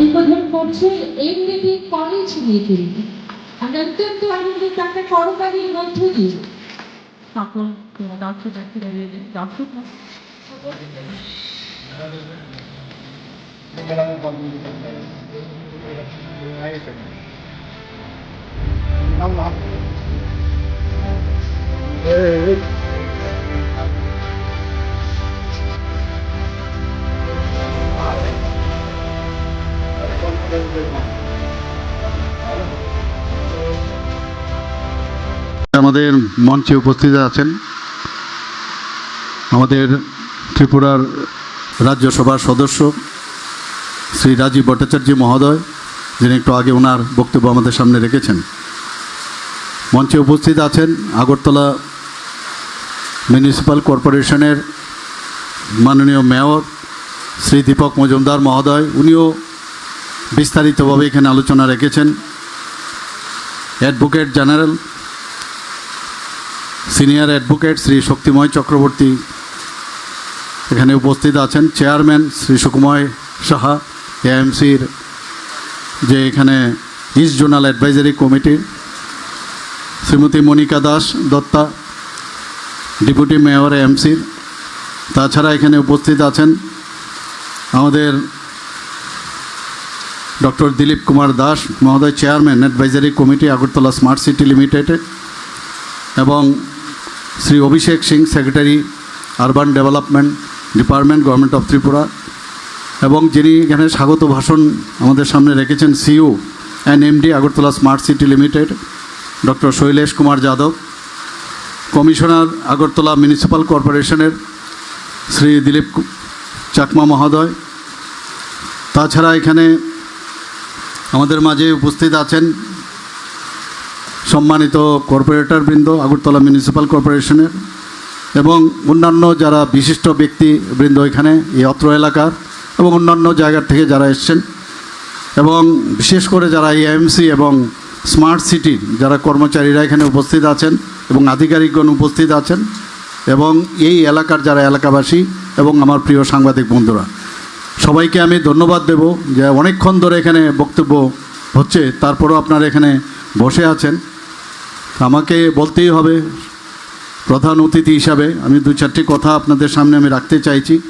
উদ্বোধন করছে এমবিবি college meeting আমরা অত্যন্ত আনন্দিত একটা করতালির মধ্য দিয়ে সকল দর্শক দর্শক Allah. Hey. আমাদের মঞ্চে উপস্থিত আছেন আমাদের ত্রিপুরার রাজ্যসভার সদস্য শ্রী রাজীব ভট্টাচার্য মহোদয়, যিনি একটু আগে ওনার বক্তব্য আমাদের সামনে রেখেছেন। মঞ্চে উপস্থিত আছেন আগরতলা মিউনিসিপ্যাল কর্পোরেশনের মাননীয় মেয়র শ্রী দীপক মজুমদার মহোদয়, উনিও বিস্তারিতভাবে এখানে আলোচনা রেখেছেন। Advocate general senior advocate Shri Shaktimoy Chakraborty এখানে উপস্থিত আছেন। চেয়ারম্যান শ্রী সুকুময় সাহা, এএমসির যে এখানে ইস্ট জোনাল অ্যাডভাইজারি কমিটির শ্রীমতী মনিকা দাস দত্তা ডেপুটি মেয়র এএমসির। তাছাড়া এখানে উপস্থিত আছেন আমাদের ডক্টর দিলীপ কুমার দাস, মহোদয় chairman advisory committee Agartala smart city লিমিটেডের এবং Shri Abhishek Singh secretary urban development department government of Tripura এবং যিনি এখানে স্বাগত ভাষণ আমাদের সামনে রেখেছেন CEO and MD Agartala smart city limited doctor Shailesh Kumar Yadav commissioner Agartala municipal কর্পোরেশনের শ্রী দিলীপ চাকমা মহোদয় তাছাড়া এখানে আমাদের মাঝে উপস্থিত আছেন সম্মানিত কর্পোরেটর বৃন্দ, আগরতলা মিউনিসিপ্যাল কর্পোরেশনের এবং অন্যান্য যারা বিশিষ্ট ব্যক্তি বৃন্দ এখানে, এই অত্র এলাকার এবং অন্যান্য জায়গার থেকে যারা এসছেন এবং বিশেষ করে যারা এএমসি এবং স্মার্ট সিটির যারা কর্মচারীরা এখানে উপস্থিত আছেন এবং আধিকারিকগণ উপস্থিত আছেন এবং এই এলাকার যারা এলাকাবাসী এবং আমার প্রিয় সাংবাদিক বন্ধুরা, সবাইকে আমি ধন্যবাদ দেব যে অনেকক্ষণ ধরে এখানে বক্তব্য হচ্ছে, তারপরও আপনারা এখানে বসে আছেন। আমাকে বলতেই হবে, প্রধান অতিথি হিসাবে আমি দু চারটি কথা আপনাদের সামনে আমি রাখতে চাইছি।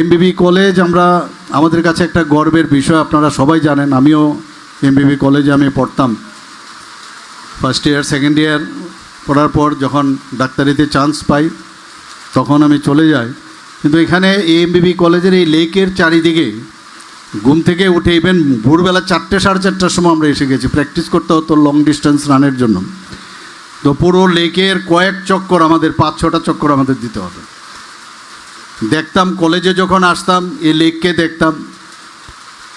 এমবিবি কলেজ আমরা, আমাদের কাছে একটা গর্বের বিষয়, আপনারা সবাই জানেন, আমিও এমবিবি কলেজে আমি পড়তাম। ফার্স্ট ইয়ার সেকেন্ড ইয়ার পড়ার পর যখন ডাক্তারিতে চান্স পাই, তখন আমি চলে যাই। কিন্তু এখানে এমবিবি কলেজের এই লেকের চারিদিকে ঘুম থেকে উঠে ইভেন ভোরবেলা চারটে, সাড়ে চারটার সময় আমরা এসে গেছি। প্র্যাকটিস করতে হতো লং ডিস্টেন্স রানের জন্য। তো পুরো লেকের কয়েক চক্কর আমাদের, পাঁচ, ছটা চক্কর আমাদের দিতে হবে। দেখতাম কলেজে যখন আসতাম, এই লেককে দেখতাম।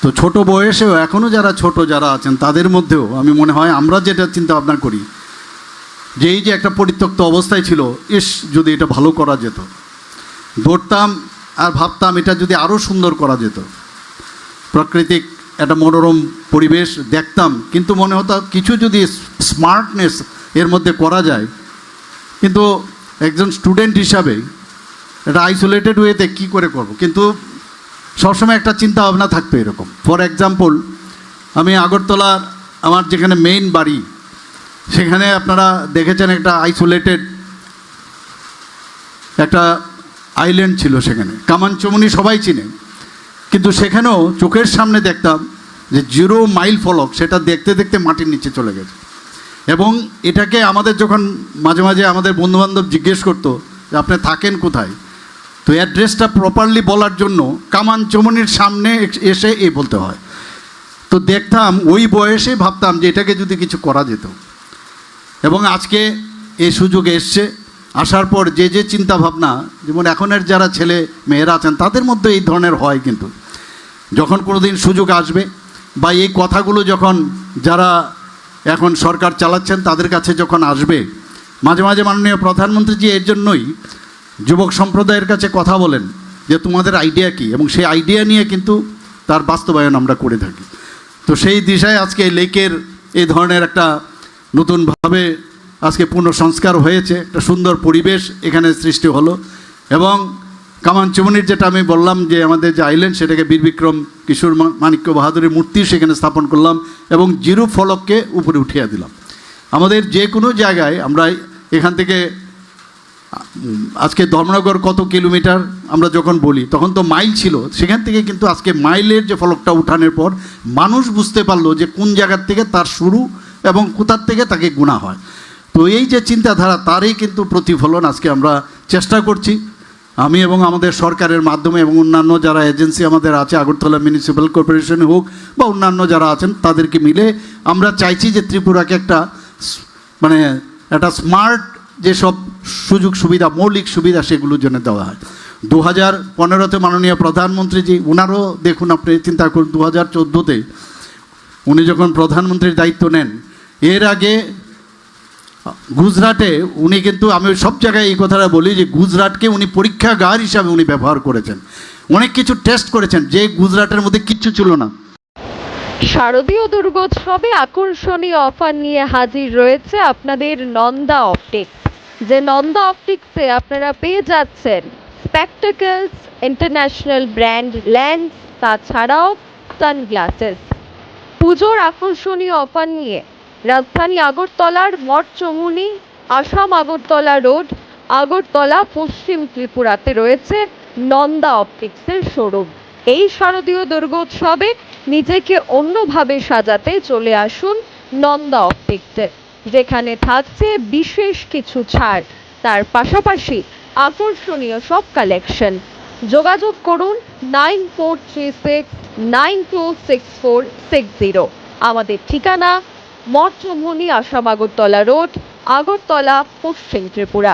তো ছোট বয়সেও এখনও যারা ছোট যারা আছেন, তাদের মধ্যেও আমি মনে হয় আমরা যেটা চিন্তা ভাবনা করি, যে এই যে একটা পরিত্যক্ত অবস্থায় ছিল, ইস, যদি এটা ভালো করা যেত। দৌড়তাম আর ভাবতাম এটা যদি আরও সুন্দর করা যেত। প্রাকৃতিক একটা মনোরম পরিবেশ দেখতাম, কিন্তু মনে হতো কিছু যদি স্মার্টনেস এর মধ্যে করা যায়, কিন্তু একজন স্টুডেন্ট হিসাবে এটা আইসোলেটেড ওয়েতে কী করে করব? কিন্তু সবসময় একটা চিন্তা ভাবনা থাকতো এরকম। ফর এক্সাম্পল আমি আগরতলার আমার যেখানে মেইন বাড়ি, সেখানে আপনারা দেখেছেন একটা আইসোলেটেড একটা আইল্যান্ড ছিল সেখানে। কামানচমনি সবাই চিনে। কিন্তু সেখানেও চোখের সামনে দেখতাম যে জিরো মাইল ফলক, সেটা দেখতে দেখতে মাটির নিচে চলে গেছে। এবং এটাকে আমাদের যখন মাঝে মাঝে আমাদের বন্ধুবান্ধব জিজ্ঞেস করতো যে, আপনি থাকেন কোথায়? তো অ্যাড্রেসটা প্রপারলি বলার জন্য কামান চমনির সামনে এসে এ বলতে হয়। তো দেখতাম, ওই বয়সে ভাবতাম যে, এটাকে যদি কিছু করা যেত। এবং আজকে এই সুযোগ এসছে। আসার পর যে যে চিন্তা ভাবনা যেমন এখনের যারা ছেলে মেয়েরা আছেন, তাদের মধ্যে এই ধরনের হয় কিন্তু। যখন কোনো দিন সুযোগ আসবে বা এই কথাগুলো যখন যারা এখন সরকার চালাচ্ছেন তাদের কাছে যখন আসবে, মাঝে মাঝে মাননীয় প্রধানমন্ত্রীজি এর জন্যই যুবক সম্প্রদায়ের কাছে কথা বলেন যে তোমাদের আইডিয়া কি? এবং সেই আইডিয়া নিয়ে কিন্তু তার বাস্তবায়ন আমরা করে থাকি। তো সেই দিশায় আজকে লেকের এই ধরনের একটা নতুনভাবে আজকে পুনঃসংস্কার হয়েছে, একটা সুন্দর পরিবেশ এখানে সৃষ্টি হলো এবং কামানচুমনির যেটা আমি বললাম যে আমাদের যে আইল্যান্ড সেটাকে বীর বিক্রম, কিশোর মাণিক্য বাহাদুরের মূর্তি সেখানে স্থাপন করলাম এবং জিরু ফলককে উপরে উঠিয়ে দিলাম। আমাদের যে কোনো জায়গায় আমরা এখান থেকে, আজকে ধর্মনগর কত কিলোমিটার আমরা যখন বলি, তখন তো মাইল ছিল। সেখান থেকে কিন্তু আজকে মাইলের যে ফলকটা উঠানোর পর মানুষ বুঝতে পারল যে কোন জায়গার থেকে তার শুরু এবং কোথার থেকে তাকে গুণা হয়। তো এই যে চিন্তাধারা, তারই কিন্তু প্রতিফলন আজকে আমরা চেষ্টা করছি। আমি এবং আমাদের সরকারের মাধ্যমে এবং অন্যান্য যারা এজেন্সি আমাদের আছে, আগরতলা মিউনিসিপ্যাল কর্পোরেশন হোক বা অন্যান্য যারা আছেন, তাদেরকে মিলে আমরা চাইছি যে ত্রিপুরাকে একটা মানে একটা স্মার্ট যেসব সুযোগ সুবিধা, মৌলিক সুবিধা সেগুলোর জন্য দেওয়া হয়। দু হাজার পনেরোতে মাননীয় প্রধানমন্ত্রীজি ওনারও দেখুন আপনি চিন্তা করুন দু হাজার চোদ্দোতে উনি যখন প্রধানমন্ত্রীর দায়িত্ব নেন, এর আগে গুজরাটে উনি কিন্তু, আমি সব জায়গায় এই কথাটা বলি যে গুজরাটকে উনি পরীক্ষাগার হিসাবে উনি ব্যবহার করেছেন। অনেক কিছু টেস্ট করেছেন, যে গুজরাটের মধ্যে কিচ্ছু ছিল না। শারদীয় দুর্গোৎসবে আকর্ষণীয় অফার নিয়ে হাজির রয়েছে আপনাদের নন্দা অপটিক্স যে নন্দা অপটিক্সে আপনারা পেয়ে যাচ্ছেন স্পেকটাকলস ইন্টারন্যাশনাল ব্র্যান্ড লেন্স তাছাড়াও সানগ্লাসেস পুজোর আকর্ষণীয় অফার নিয়ে রাজধানী আগরতলার মঠ চমুনি, আসাম আগরতলা রোড, আগরতলা পশ্চিম ত্রিপুরাতে রয়েছে নন্দা অপটিক্সের শোরুম। এই শারদীয় দুর্গোৎসবে নিজেকে অন্যভাবে সাজাতে চলে আসুন নন্দা অপটিক্সে, যেখানে থাকছে বিশেষ কিছু ছাড়। তার পাশাপাশি আকর্ষণীয় সব কালেকশন যোগাযোগ করুন nine four three six, nine two six four six zero. আমাদের ঠিকানা মঠচমুনি আসাম আগরতলা রোড আগরতলা পশ্চিম ত্রিপুরা।